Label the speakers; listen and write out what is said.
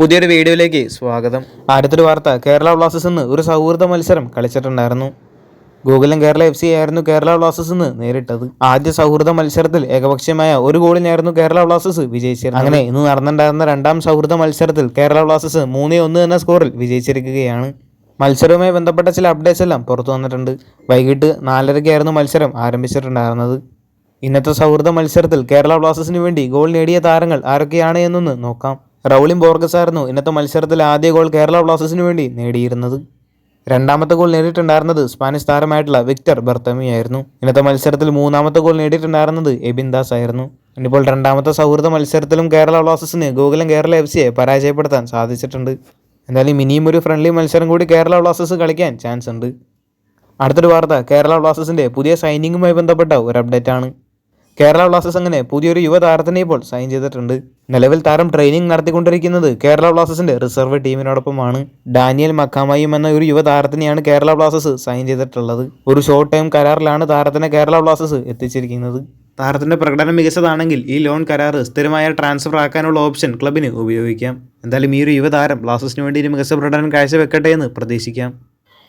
Speaker 1: പുതിയൊരു വീഡിയോയിലേക്ക് സ്വാഗതം. ആദ്യത്തൊരു വാർത്ത. കേരള ബ്ലാസ്റ്റേഴ്സ് ഇന്ന് ഒരു സൗഹൃദ മത്സരം കളിച്ചിട്ടുണ്ടായിരുന്നു. ഗൂഗിളും കേരള എഫ് സി ആയിരുന്നു കേരള ബ്ലാസ്റ്റേഴ്സ് ഇന്ന് നേരിട്ടത്. ആദ്യ സൗഹൃദ മത്സരത്തിൽ ഏകപക്ഷീയമായ ഒരു ഗോളിനായിരുന്നു കേരള ബ്ലാസ്റ്റേഴ്സ് വിജയിച്ചത് അങ്ങനെ ഇന്ന് നടന്നിട്ടുണ്ടായിരുന്ന രണ്ടാം സൗഹൃദ മത്സരത്തിൽ കേരള ബ്ലാസ്റ്റേഴ്സ് മൂന്നേ ഒന്ന് എന്ന സ്കോറിൽ വിജയിച്ചിരിക്കുകയാണ്. മത്സരവുമായി ബന്ധപ്പെട്ട ചില അപ്ഡേറ്റ്സ് എല്ലാം പുറത്തു വന്നിട്ടുണ്ട്. വൈകിട്ട് നാലരയ്ക്കായിരുന്നു മത്സരം ആരംഭിച്ചിട്ടുണ്ടായിരുന്നത്. ഇന്നത്തെ സൗഹൃദ മത്സരത്തിൽ കേരള ബ്ലാസ്റ്റേഴ്സിന് വേണ്ടി ഗോൾ നേടിയ താരങ്ങൾ ആരൊക്കെയാണ് എന്നൊന്ന് നോക്കാം. റൗളിം ബോർഗസ് ആയിരുന്നു ഇന്നത്തെ മത്സരത്തിൽ ആദ്യ ഗോൾ കേരള ബ്ലാസ്റ്റേഴ്സിന് വേണ്ടി നേടിയിരുന്നത്. രണ്ടാമത്തെ ഗോൾ നേടിയിട്ടുണ്ടായിരുന്നത് സ്പാനിഷ് താരമായിട്ടുള്ള വിക്ടർ ബർത്തമി ആയിരുന്നു. ഇന്നത്തെ മത്സരത്തിൽ മൂന്നാമത്തെ ഗോൾ നേടിയിട്ടുണ്ടായിരുന്നത് എബിൻ ദാസ് ആയിരുന്നു. ഇനിയിപ്പോൾ രണ്ടാമത്തെ സൗഹൃദ മത്സരത്തിലും കേരള ബ്ലാസ്റ്റേഴ്സിന് ഗോകുലം കേരള എഫ് സിയെ പരാജയപ്പെടുത്താൻ സാധിച്ചിട്ടുണ്ട്. എന്തായാലും ഇനിയും ഒരു ഫ്രണ്ട്ലി മത്സരം കൂടി കേരള ബ്ലാസ്റ്റേഴ്സ് കളിക്കാൻ ചാൻസ് ഉണ്ട്. അടുത്തൊരു വാർത്ത കേരള ബ്ലാസ്റ്റേഴ്സിന്റെ പുതിയ സൈനിങ്ങുമായി ബന്ധപ്പെട്ട ഒരു അപ്ഡേറ്റ് ആണ്. കേരള ബ്ലാസ്റ്റേഴ്സ് അങ്ങനെ പുതിയൊരു യുവതാരത്തിനെ ഇപ്പോൾ സൈൻ ചെയ്തിട്ടുണ്ട്. നിലവിൽ താരം ട്രെയിനിങ് നടത്തിക്കൊണ്ടിരിക്കുന്നത് കേരള ബ്ലാസ്റ്റേഴ്സിന്റെ റിസർവ് ടീമിനോടൊപ്പമാണ് ഡാനിയൽ മക്കാമയും എന്ന ഒരു യുവതാരത്തിനെയാണ് കേരള ബ്ലാസ്റ്റേഴ്സ് സൈൻ ചെയ്തിട്ടുള്ളത്. ഒരു ഷോർട്ട് ടൈം കരാറിലാണ് താരത്തിനെ കേരള ബ്ലാസ്റ്റേഴ്സ് എത്തിച്ചിരിക്കുന്നത്. താരത്തിന്റെ പ്രകടനം മികച്ചതാണെങ്കിൽ ഈ ലോൺ കരാർ സ്ഥിരമായ ട്രാൻസ്ഫർ ആക്കാനുള്ള ഓപ്ഷൻ ക്ലബിന് ഉപയോഗിക്കാം. എന്തായാലും ഈ ഒരു യുവതാരം ബ്ലാസ്റ്റേഴ്സിന് വേണ്ടി മികച്ച പ്രകടനം കാഴ്ചവെക്കട്ടെ എന്ന് പ്രതീക്ഷിക്കാം.